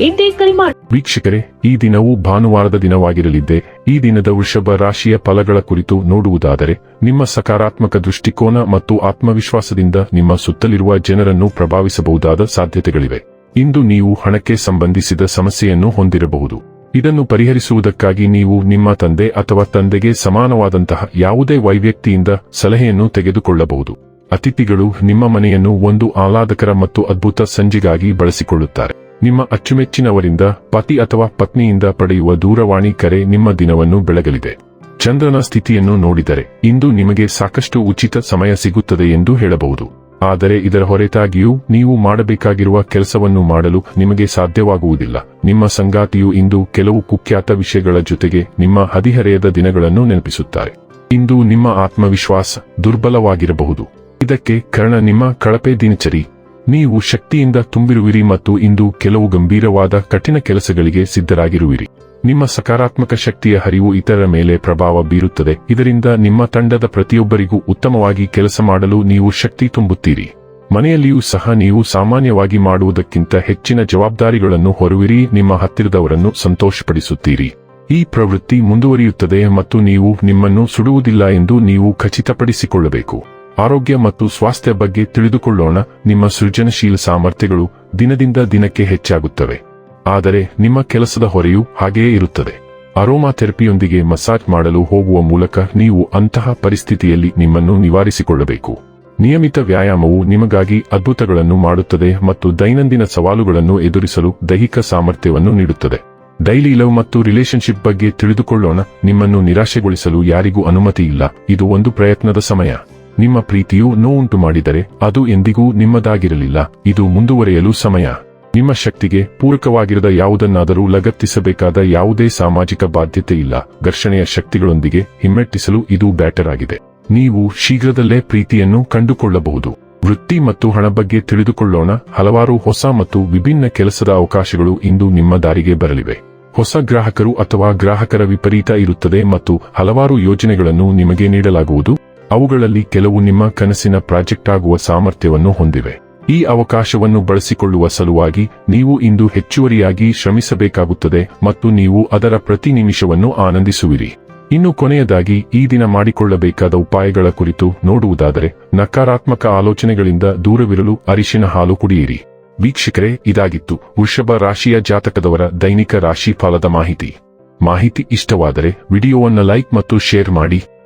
ಎಂದೇ ಕರೆ ಮಾಡಿ ವೀಕ್ಷಕರೇ, ಈ ದಿನವು ಭಾನುವಾರದ ದಿನವಾಗಿರಲಿದ್ದೆ, ಈ ದಿನದ ವೃಷಭ ರಾಶಿಯ ಫಲಗಳ ಕುರಿತು ನೋಡುವುದಾದರೆ, ನಿಮ್ಮ ಸಕಾರಾತ್ಮಕ ದೃಷ್ಟಿಕೋನ ಮತ್ತು ಆತ್ಮವಿಶ್ವಾಸದಿಂದ ನಿಮ್ಮ ಸುತ್ತಲಿರುವ ಜನರನ್ನು ಪ್ರಭಾವಿಸಬಹುದಾದ ಸಾಧ್ಯತೆಗಳಿವೆ. ಇಂದು ನೀವು ಹಣಕ್ಕೆ ಸಂಬಂಧಿಸಿದ ಸಮಸ್ಯೆಯನ್ನು ಹೊಂದಿರಬಹುದು. ಇದನ್ನು ಪರಿಹರಿಸುವುದಕ್ಕಾಗಿ ನೀವು ನಿಮ್ಮ ತಂದೆ ಅಥವಾ ತಂದೆಗೆ ಸಮಾನವಾದಂತಹ ಯಾವುದೇ ವೈವ್ಯಕ್ತಿಯಿಂದ ಸಲಹೆಯನ್ನು ತೆಗೆದುಕೊಳ್ಳಬಹುದು. ಅತಿಥಿಗಳು ನಿಮ್ಮ ಮನೆಯನ್ನು ಒಂದು ಆಹ್ಲಾದಕರ ಮತ್ತು ಅದ್ಭುತ ಸಂಜೆಗಾಗಿ ಬಳಸಿಕೊಳ್ಳುತ್ತಾರೆ. ನಿಮ್ಮ ಅಚ್ಚುಮೆಚ್ಚಿನವರಿಂದ, ಪತಿ ಅಥವಾ ಪತ್ನಿಯಿಂದ ಪಡೆಯುವ ದೂರವಾಣಿ ಕರೆ ನಿಮ್ಮ ದಿನವನ್ನು ಬೆಳಗಲಿದೆ. ಚಂದ್ರನ ಸ್ಥಿತಿಯನ್ನು ನೋಡಿದರೆ, ಇಂದು ನಿಮಗೆ ಸಾಕಷ್ಟು ಉಚಿತ ಸಮಯ ಸಿಗುತ್ತದೆ ಎಂದು ಹೇಳಬಹುದು. ಆದರೆ ಇದರ ಹೊರತಾಗಿಯೂ, ನೀವು ಮಾಡಬೇಕಾಗಿರುವ ಕೆಲಸವನ್ನು ಮಾಡಲು ನಿಮಗೆ ಸಾಧ್ಯವಾಗುವುದಿಲ್ಲ. ನಿಮ್ಮ ಸಂಗಾತಿಯು ಇಂದು ಕೆಲವು ಕುಖ್ಯಾತ ವಿಷಯಗಳ ಜೊತೆಗೆ ನಿಮ್ಮ ಹದಿಹರೆಯದ ದಿನಗಳನ್ನು ನೆನಪಿಸುತ್ತಾರೆ. ಇಂದು ನಿಮ್ಮ ಆತ್ಮವಿಶ್ವಾಸ ದುರ್ಬಲವಾಗಿರಬಹುದು. ಇದಕ್ಕೆ ಕರ್ಣ ನಿಮ್ಮ ಕಳಪೆ ದಿನಚರಿ. ನೀವು ಶಕ್ತಿಯಿಂದ ತುಂಬಿರುವಿರಿ ಮತ್ತು ಇಂದು ಕೆಲವು ಗಂಭೀರವಾದ ಕಠಿಣ ಕೆಲಸಗಳಿಗೆ ಸಿದ್ಧರಾಗಿರುವಿರಿ. ನಿಮ್ಮ ಸಕಾರಾತ್ಮಕ ಶಕ್ತಿಯ ಹರಿವು ಇತರರ ಮೇಲೆ ಪ್ರಭಾವ ಬೀರುತ್ತದೆ. ಇದರಿಂದ ನಿಮ್ಮ ತಂಡದ ಪ್ರತಿಯೊಬ್ಬರಿಗೂ ಉತ್ತಮವಾಗಿ ಕೆಲಸ ಮಾಡಲು ನೀವು ಶಕ್ತಿ ತುಂಬುತ್ತೀರಿ. ಮನೆಯಲ್ಲಿಯೂ ಸಹ ನೀವು ಸಾಮಾನ್ಯವಾಗಿ ಮಾಡುವುದಕ್ಕಿಂತ ಹೆಚ್ಚಿನ ಜವಾಬ್ದಾರಿಗಳನ್ನು ಹೊರುವಿರಿ. ನಿಮ್ಮ ಹತ್ತಿರದವರನ್ನು ಸಂತೋಷಪಡಿಸುತ್ತೀರಿ. ಈ ಪ್ರವೃತ್ತಿ ಮುಂದುವರಿಯುತ್ತದೆ ಮತ್ತು ನೀವು ನಿಮ್ಮನ್ನು ಸುಡುವುದಿಲ್ಲ ಎಂದು ನೀವು ಖಚಿತಪಡಿಸಿಕೊಳ್ಳಬೇಕು. ಆರೋಗ್ಯ ಮತ್ತು ಸ್ವಾಸ್ಥ್ಯ ಬಗ್ಗೆ ತಿಳಿದುಕೊಳ್ಳೋಣ. ನಿಮ್ಮ ಸೃಜನಶೀಲ ಸಾಮರ್ಥ್ಯಗಳು ದಿನದಿಂದ ದಿನಕ್ಕೆ ಹೆಚ್ಚಾಗುತ್ತವೆ. ಆದರೆ ನಿಮ್ಮ ಕೆಲಸದ ಹೊರೆಯೂ ಹಾಗೆಯೇ ಇರುತ್ತದೆ. ಅರೋಮಾ ಥೆರಪಿಯೊಂದಿಗೆ ಮಸಾಜ್ ಮಾಡಲು ಹೋಗುವ ಮೂಲಕ ನೀವು ಅಂತಹ ಪರಿಸ್ಥಿತಿಯಲ್ಲಿ ನಿಮ್ಮನ್ನು ನಿವಾರಿಸಿಕೊಳ್ಳಬೇಕು. ನಿಯಮಿತ ವ್ಯಾಯಾಮವು ನಿಮಗಾಗಿ ಅದ್ಭುತಗಳನ್ನು ಮಾಡುತ್ತದೆ ಮತ್ತು ದೈನಂದಿನ ಸವಾಲುಗಳನ್ನು ಎದುರಿಸಲು ದೈಹಿಕ ಸಾಮರ್ಥ್ಯವನ್ನು ನೀಡುತ್ತದೆ. ಡೈಲಿ ಲವ್ ಮತ್ತು ರಿಲೇಶನ್ಶಿಪ್ ಬಗ್ಗೆ ತಿಳಿದುಕೊಳ್ಳೋಣ. ನಿಮ್ಮನ್ನು ನಿರಾಶೆಗೊಳಿಸಲು ಯಾರಿಗೂ ಅನುಮತಿ ಇಲ್ಲ. ಇದು ಒಂದು ಪ್ರಯತ್ನದ ಸಮಯ. ನಿಮ್ಮ ಪ್ರೀತಿಯು ನೋವುಂಟು ಮಾಡಿದರೆ ಅದು ಎಂದಿಗೂ ನಿಮ್ಮದಾಗಿರಲಿಲ್ಲ. ಇದು ಮುಂದುವರೆಯಲು ಸಮಯ. ನಿಮ್ಮ ಶಕ್ತಿಗೆ ಪೂರಕವಾಗಿರದ ಯಾವುದನ್ನಾದರೂ ಲಗತ್ತಿಸಬೇಕಾದ ಯಾವುದೇ ಸಾಮಾಜಿಕ ಬಾಧ್ಯತೆ ಇಲ್ಲ. ಘರ್ಷಣೆಯ ಶಕ್ತಿಗಳೊಂದಿಗೆ ಹಿಮ್ಮೆಟ್ಟಿಸಲು ಇದು ಬ್ಯಾಟರ್ ಆಗಿದೆ. ನೀವು ಶೀಘ್ರದಲ್ಲೇ ಪ್ರೀತಿಯನ್ನು ಕಂಡುಕೊಳ್ಳಬಹುದು. ವೃತ್ತಿ ಮತ್ತು ಹಣ ಬಗ್ಗೆ ತಿಳಿದುಕೊಳ್ಳೋಣ. ಹಲವಾರು ಹೊಸ ಮತ್ತು ವಿಭಿನ್ನ ಕೆಲಸದ ಅವಕಾಶಗಳು ಇಂದು ನಿಮ್ಮ ದಾರಿಗೆ ಬರಲಿವೆ. ಹೊಸ ಗ್ರಾಹಕರು ಅಥವಾ ಗ್ರಾಹಕರ ವಿಪರೀತ ಇರುತ್ತದೆ ಮತ್ತು ಹಲವಾರು ಯೋಜನೆಗಳನ್ನು ನಿಮಗೆ ನೀಡಲಾಗುವುದು. ಅವುಗಳಲ್ಲಿ ಕೆಲವು ನಿಮ್ಮ ಕನಸಿನ ಪ್ರಾಜೆಕ್ಟ್ ಆಗುವ ಸಾಮರ್ಥ್ಯವನ್ನು ಹೊಂದಿವೆ. ಈ ಅವಕಾಶವನ್ನು ಬಳಸಿಕೊಳ್ಳುವ ಸಲುವಾಗಿ ನೀವು ಇಂದು ಹೆಚ್ಚುವರಿಯಾಗಿ ಶ್ರಮಿಸಬೇಕಾಗುತ್ತದೆ ಮತ್ತು ನೀವು ಅದರ ಪ್ರತಿ ನಿಮಿಷವನ್ನು ಆನಂದಿಸುವಿರಿ. ಇನ್ನು ಕೊನೆಯದಾಗಿ, ಈ ದಿನ ಮಾಡಿಕೊಳ್ಳಬೇಕಾದ ಉಪಾಯಗಳ ಕುರಿತು ನೋಡುವುದಾದರೆ, ನಕಾರಾತ್ಮಕ ಆಲೋಚನೆಗಳಿಂದ ದೂರವಿರಲು ಅರಿಶಿನ ಹಾಲು ಕುಡಿಯಿರಿ. ವೀಕ್ಷಕರೇ, ಇದಾಗಿತ್ತು ವೃಷಭ ರಾಶಿಯ ಜಾತಕದವರ ದೈನಿಕ ರಾಶಿ ಫಲದ ಮಾಹಿತಿ. ಮಾಹಿತಿ ಇಷ್ಟವಾದರೆ, ವಿಡಿಯೋವನ್ನು ಲೈಕ್ ಮತ್ತು ಶೇರ್ ಮಾಡಿ.